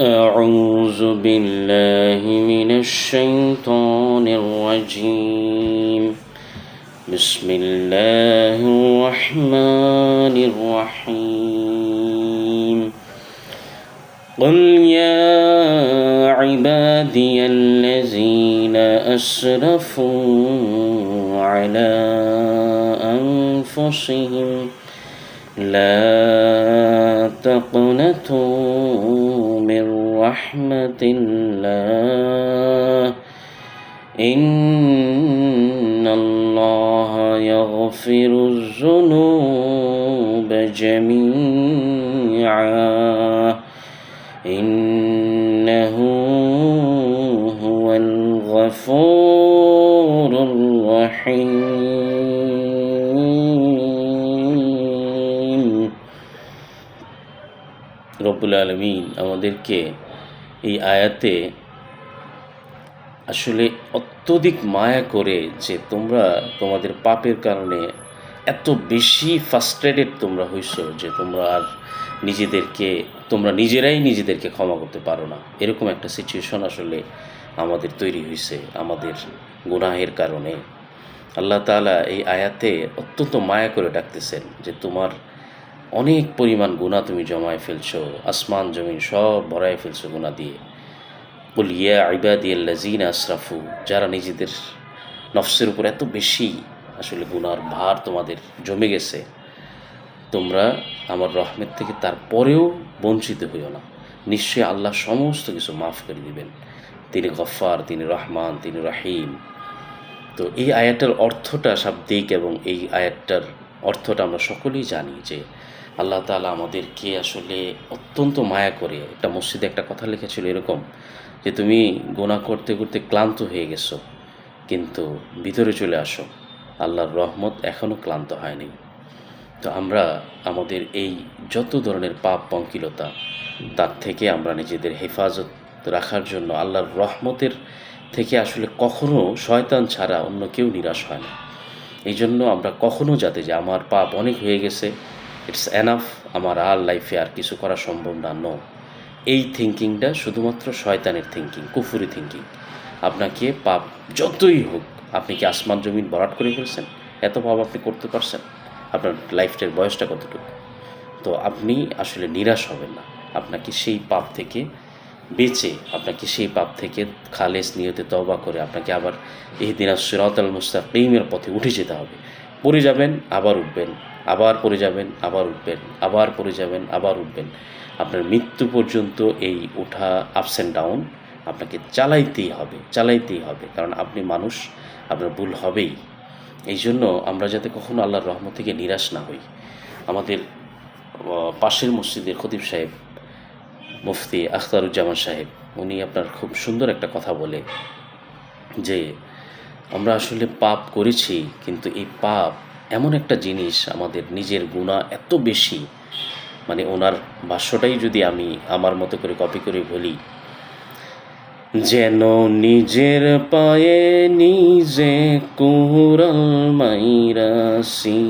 أعوذ بالله من الشيطان الرجيم. بسم الله الرحمن الرحيم. قل يا عبادي الذين أسرفوا على أنفسهم لا تقنطوا رحمة الله إن الله يغفر الذنوب جميعا إنه هو الغفور الرحيم রব্বুল আলমিন আমাদেরকে এই আয়াতে আসলে অত্যধিক মায়া করে যে তোমরা তোমাদের পাপের কারণে এত বেশি ফার্স্ট্রেটেড তোমরা হইছো যে তোমরা আর নিজেদেরকে, তোমরা নিজেরাই নিজেদেরকে ক্ষমা করতে পারো না। এরকম একটা সিচুয়েশন আসলে আমাদের তৈরি হয়েছে আমাদের গুনাহের কারণে। আল্লাহ তাআলা এই আয়াতে অত্যন্ত মায়া করে ডাকতেছেন যে তোমার অনেক পরিমাণ গুণা তুমি জমায় ফেলছো, আসমান, জমিন সব ভরায় ফেলছো গুণা দিয়ে। বল ইয়া আইবাদি আল্লাজিন আশরাফু যারা নিজেদের নফসের উপর এত বেশি আসলে গুনার ভার তোমাদের জমে গেছে, তোমরা আমার রহমের থেকে তারপরেও বঞ্চিত হইও না। নিশ্চয়ই আল্লাহ সমস্ত কিছু মাফ করে দিবেন। তিনি গফার তিনি রহমান, তিনি রাহিম। তো এই আয়াতটার অর্থটা শাব্দিক এবং এই আয়াতটার অর্থটা আমরা সকলেই জানি যে আল্লাহ তাআলা আমাদেরকে আসলে অত্যন্ত মায়া করে, একটা মসজিদে একটা কথা লিখেছিল এরকম যে, তুমি গোনা করতে করতে ক্লান্ত হয়ে গেছো, কিন্তু ভিতরে চলে আসো, আল্লাহর রহমত এখনও ক্লান্ত হয়নি। তো আমরা আমাদের এই যত ধরনের পাপ পঙ্কিলতা, তার থেকে আমরা নিজেদের হেফাজত রাখার জন্য আল্লাহর রহমতের থেকে আসলে কখনো শয়তান ছাড়া অন্য কেউ নিরাশ হয় না। এই জন্য আমরা কখনো যাতে যে আমার পাপ অনেক হয়ে গেছে ইটস এনাফ আমার আর লাইফে আর কিছু করা সম্ভব না নো এই থিঙ্কিংটা শুধুমাত্র শয়তানের থিঙ্কিং কুফুরি থিঙ্কিং আপনাকে পাপ যতই হোক, আপনি কি আসমান, জমিন ভরাট করে ফেলছেন? এত পাপ আপনি করতে পারছেন? আপনার লাইফটার বয়সটা কতটুকু? তো আপনি আসলে নিরাশ হবেন না। আপনাকে সেই পাপ থেকে বেঁচে আপনাকে সেই পাপ থেকে খালেস নিয়তে তবা করে আপনাকে আবার এই দিন সিরাত আল মুস্তাকিমের পথে উঠে যেতে হবে। পড়ে যাবেন, আবার উঠবেন, আবার পড়ে যাবেন, আবার উঠবেন, আবার পড়ে যাবেন, আবার উঠবেন। আপনার মৃত্যু পর্যন্ত এই ওঠা আপস অ্যান্ড ডাউন আপনাকে চালাইতেই হবে চালাইতেই হবে। কারণ আপনি মানুষ, আপনার ভুল হবেই। এই জন্য আমরা যাতে কখনো আল্লাহর রহমত থেকে নিরাশ না হই। আমাদের পাশের মসজিদের খতিব সাহেব মুফতি আখতারুজ্জামান সাহেব, উনি আপনার খুব সুন্দর একটা কথা বলে যে, আমরা আসলে পাপ করেছি, কিন্তু এই পাপ এমন একটা জিনিস আমাদের নিজের গুণা এত বেশি মানে ওনার ভাষ্যটাই যদি আমি আমার মতো করে কপি করে বলি, যেন নিজের পায়ে নিজে কুরাল মাইরাসি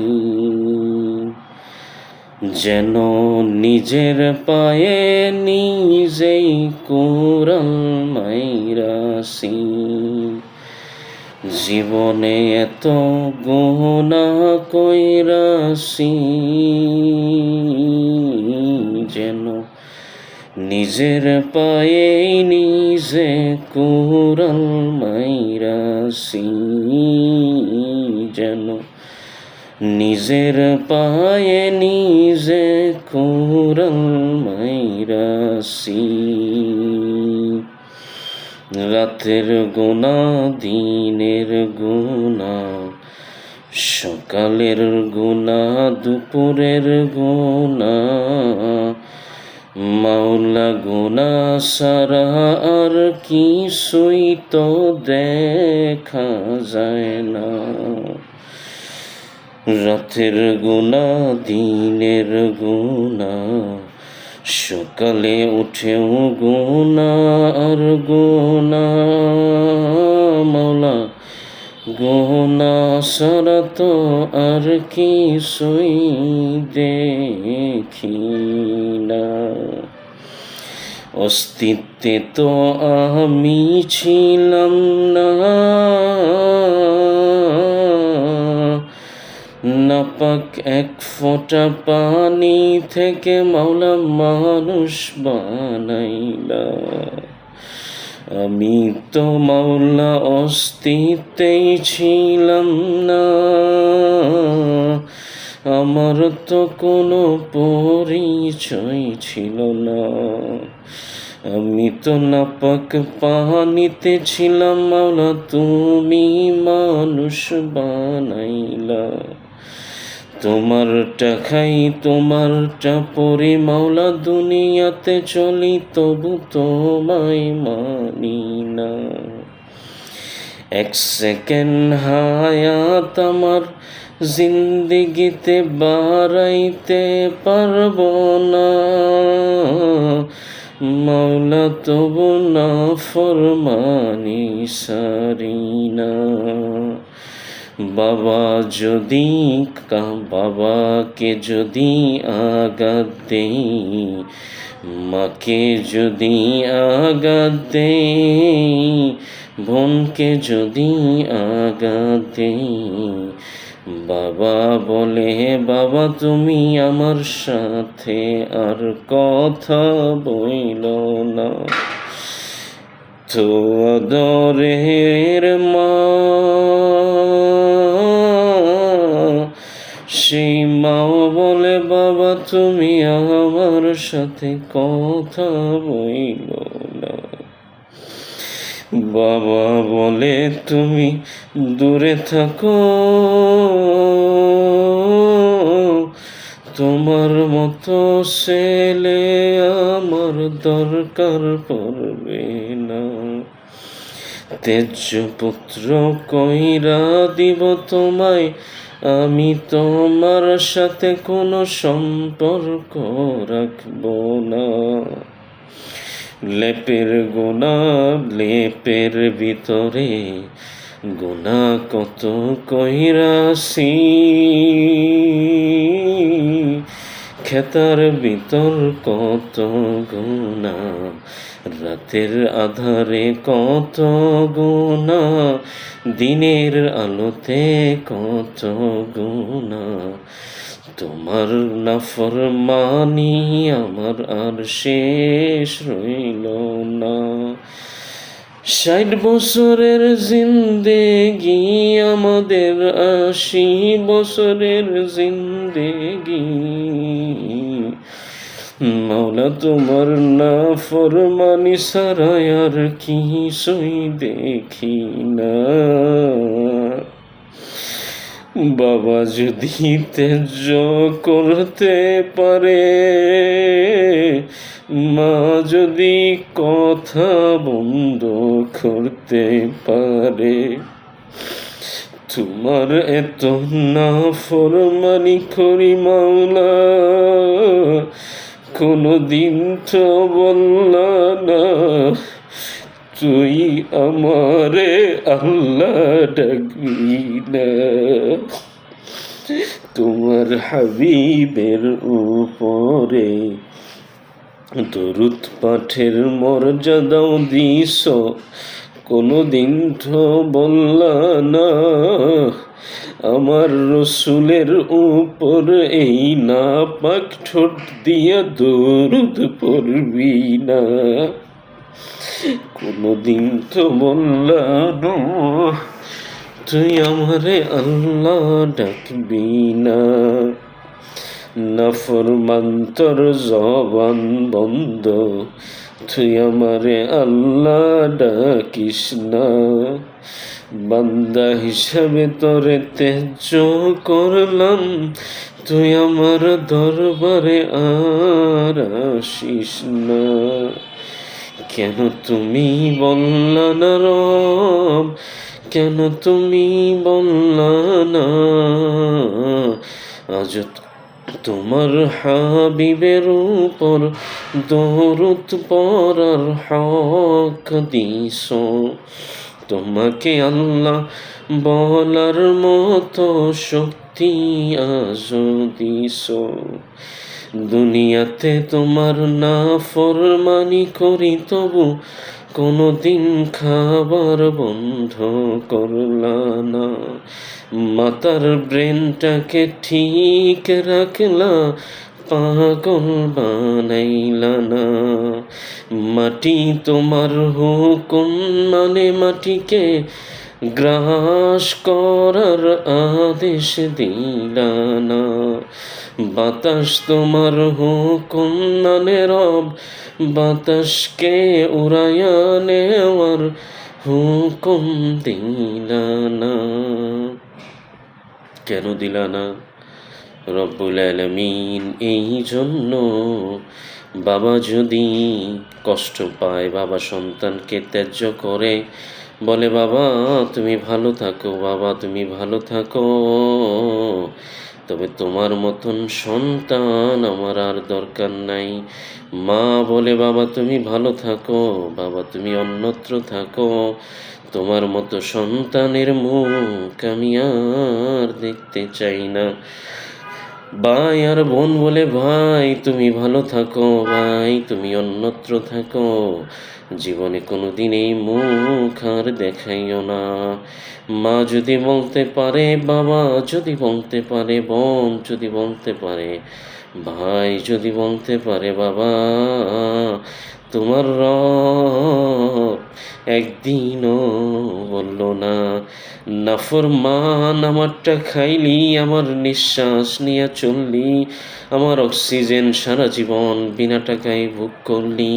যেন নিজের পায়ে নিজেই কুরাল মাইরাসি জীবনে এত গোনা কইরাসি যেন নিজের পায়ে নিজে কুরাল মাইরাসি যেন নিজের পায়ে নিজে কুরাল মাইরাসি রাতের গোনা, দিনের গোনা, সকালের গোনা, দুপুরের গোনা, মাওলা গোনা সারা আর কিছুই তো দেখা যায় না। রাতের গুণা, দিনের গুণা, সকালে উঠেও গুণা আর গুণা। মাওলা গোনা সারা তো আর কিছুই দেখি না। অস্তিত্বে তো আমি ছিলাম না। নাপাক এক ফোঁটা পানি থেকে মাওলা মানুষ বানাইলা। আমি তো মাওলা অস্তিত্বেই ছিলাম না। আমার তো কোনো পরিচয় ছিল না। আমি তো নাপাক পানিতে ছিলাম, মাওলা তুমি মানুষ বানাইলা। তোমারটা খাই তোমারটা পরে মাওলা দুনিয়াতে চলি, তবু তোমায় মানি না। এক সেকেন্ড হায়াত আমার জিন্দিগিতে বাড়াইতে পারব না। মাওলা তবু না ফরমানি সারি না। বাবা যদি বাবাকে যদি আঘাত দেই, মাকে যদি আঘাত দেই, বোনকে যদি আঘাত দেই। বাবা বলে, বাবা, তুমি আমার সাথে আর কথা বইল না। তো আদরের মা সেই মাও বলে, বাবা, তুমি আমার সাথে কথা বইল না। বাবা বলে, তুমি দূরে থাকো। তোমার মতো ছেলে আমার দরকার পড়বে না। তেজ পুত্র কইরা দিব তোমায় আমি তোমার সাথে কোনো সম্পর্ক রাখব না। লেপের গোনা লেপের ভিতরে গোনা কত কইরাছি খেতার ভিতর কত গোনা রাতের আধারে কত গোনা দিনের আলোতে কত গোনা তোমার নাফরমানি আমার আর শেষ রইল না। ষাট বছরের জিন্দেগি আমাদের আশি বছরের জিন্দেগি। মাওলা তোমার না ফরমানি সারাই আর কিছুই দেখি না বাবা যদি তেজ করতে পারে মা যদি কথা বন্ধ করতে পারে, তোমার এত না ফরমানি করি মাওলা। কোনো দিন তো বললা না, তুই আমারে আল্লাহ ডাকবি না। তোমার হাবিবের উপরে দরুদ পাঠের মর্যাদাও দিস কোনো দিন তো বললা না। আমার রসুলের উপর এই না পাক ঠোঁট দিয়া দরুদ পড়বি না। কোনোদিন তো বললা না, তুই আমারে আল্লাহ ডাকবি না। নফরমান্তর জবান বন্ধ। তুই আমারে আল্লাহ ডাকিস না। বান্দা হিসাবে তোরে তেজ করলাম। তুই আমার দরবারে আর আসিস না। কেন তুমি বললা না রব? কেন তুমি বললা না? আজ তোমার হাবিবের উপর দরুদ পরার হক দিস তোমাকে আল্লাহ বলার মতো শক্তি আজ দিস দুনিয়াতে তোমার না ফরমানি করি তবু কোনো দিন খাবার বন্ধ করলা না। মাতার ব্রেনটাকে ঠিক রাখলা, পাগল বানাইলা না। মাটি তোমার হুকুম মানে মাটিকে গ্রাস করার আদেশ দিলা না বাতাস তোমার হুকুম মানে রব, বাতাসকে উড়াইয়া নেওয়ার হুকুম দিলা না কেন দিলা না রব্বুল আলমিন এই জন্য বাবা যদি কষ্ট পায়, বাবা সন্তানকে ত্যায্য করে বলে, বাবা, তুমি ভালো থাকো, বাবা, তুমি ভালো থাকো। তবে তোমার মতন সন্তান আমার আর দরকার নাই। মা বলে, বাবা, তুমি ভালো থাকো, বাবা, তুমি অন্যত্র থাকো। তোমার মতো সন্তানের মুখ আমি আর দেখতে চাই না। ভাই আর বোন বলে, ভাই, তুমি ভালো থাকো, ভাই, তুমি অন্যত্র থাকো। জীবনে কোনোদিন এই মুখ আর দেখাইও না। মা যদি বলতে পারে, বাবা যদি বলতে পারে, বোন যদি বলতে পারে, ভাই যদি বলতে পারে, বাবা তোমার রব একদিনও বলল না। নাফরমান, আমারটা খাইলি, আমার নিঃশ্বাস নিয়ে চললি, আমার অক্সিজেন সারা জীবন বিনা টাকায় ভোগ করলি।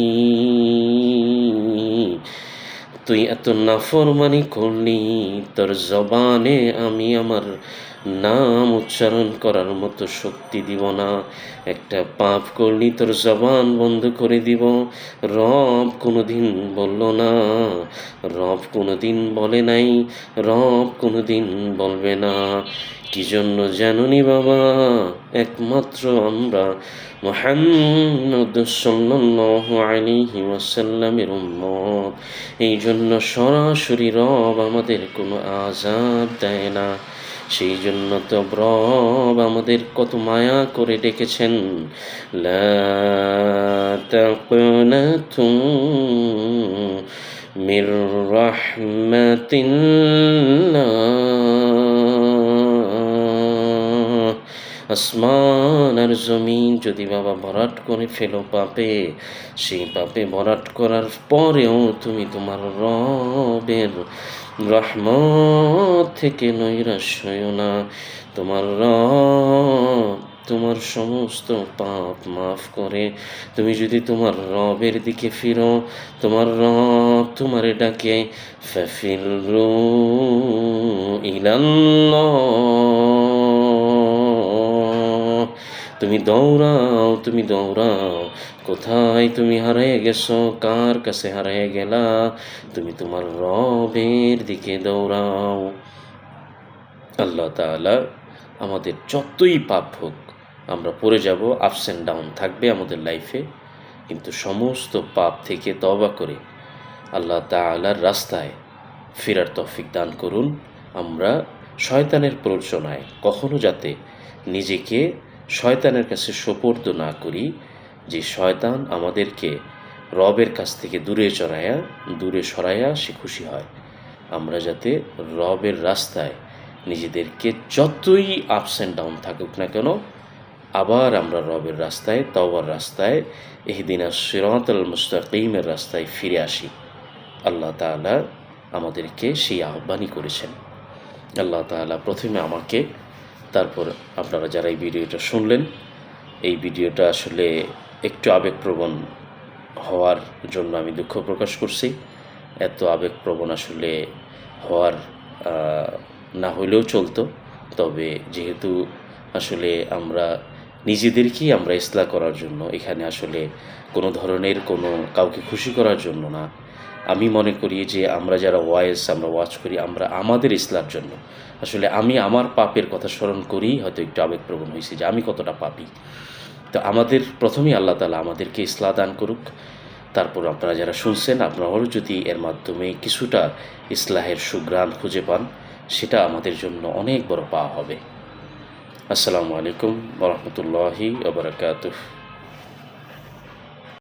তুই এত নাফরমানি করলি, তোর জবানে আমি আমার নাম উচ্চারণ করার মতো শক্তি দিব না। একটা পাপ করলি তোর জবান বন্ধ করে দিব। রব কোনোদিন বলল না। রব কোনোদিন বলে নাই। রব কোনোদিন বলবে না। কি জন্য জানুনি বাবা? একমাত্র আমরা। মোহাম্মদ সাল্লাল্লাহু আলাইহি ওয়াসাল্লামের উম্মত। এই জন্য সরাসরি রব আমাদের কোনো আজাব দেয় না। সেই জন্য তো ব্রব আমাদের কত মায়া করে ডেকেছেন। মির রাহমাতিল্লাহ আসমান আর জমিন যদি বাবা ভরাট করে ফেলো পাপে, সেই পাপে ভরাট করার পরেও তুমি তোমার রবের রহমত থেকে নৈরাশ না। তোমার রব তোমার সমস্ত পাপ মাফ করে। তুমি যদি তোমার রবের দিকে ফিরো, তোমার রব তোমারে ডাকে ফিল ইলাল্লাহ। তুমি দৌড়াও তুমি দৌড়াও। কোথায় তুমি হারিয়ে গেছো? কার কাছে হারিয়ে গেলা? তুমি তোমার রবের দিকে দৌড়াও। আল্লাহ তাআলা আমাদের যতই পাপ হোক, আমরা পড়ে যাব আপস অ্যান্ড ডাউন থাকবে আমাদের লাইফে কিন্তু সমস্ত পাপ থেকে তবা করে আল্লাহ তাআলার রাস্তায় ফেরার তৌফিক দান করুন। আমরা শয়তানের প্ররোচনায় কখনো যাতে নিজেকে শয়তানের কাছে সোপর্দ না করি, যে শয়তান আমাদেরকে রবের কাছ থেকে দূরে চড়াইয়া, দূরে সরাইয়া সে খুশি হয়। আমরা যাতে রবের রাস্তায় নিজেদেরকে যতই আপস অ্যান্ড ডাউন থাকুক না কেন, আবার আমরা রবের রাস্তায়, তওবার রাস্তায় এহদিনা সিরাত আল মুস্তাকিমের রাস্তায় ফিরে আসি। আল্লাহ তাআলা আমাদেরকে সেই আহ্বানই করেছেন। আল্লাহ তাআলা প্রথমে আমাকে তারপর আপনারা যারা এই ভিডিওটা শুনলেন, এই ভিডিওটা আসলে একটু আবেগপ্রবণ হওয়ার জন্য আমি দুঃখ প্রকাশ করছি। এত আবেগপ্রবণ আসলে হওয়ার না হইলেও চলতো। তবে যেহেতু আসলে আমরা নিজেদেরকেই আমরা ইসলা করার জন্য, এখানে আসলে কোনো ধরনের কোনো কাউকে খুশি করার জন্য না। আমি মনে করি যে আমরা যারা ওয়াইস আমরা ওয়াচ করি, আমরা আমাদের ইসলার জন্য। আসলে আমি আমার পাপের কথা স্মরণ করি, হয়তো একটু আবেগপ্রবণ হয়েছি যে আমি কতটা পাপি। তো আমাদের প্রথমেই আল্লাহ তালা আমাদেরকে ইসলাহ দান করুক। তারপর আপনারা যারা শুনছেন, আপনারাও যদি এর মাধ্যমে কিছুটা ইসলাহের সুগ্রাণ খুঁজে পান, সেটা আমাদের জন্য অনেক বড় পাওয়া হবে। আসসালামু আলাইকুম ওরহমতুল্লাহি ওবরাকাতুহ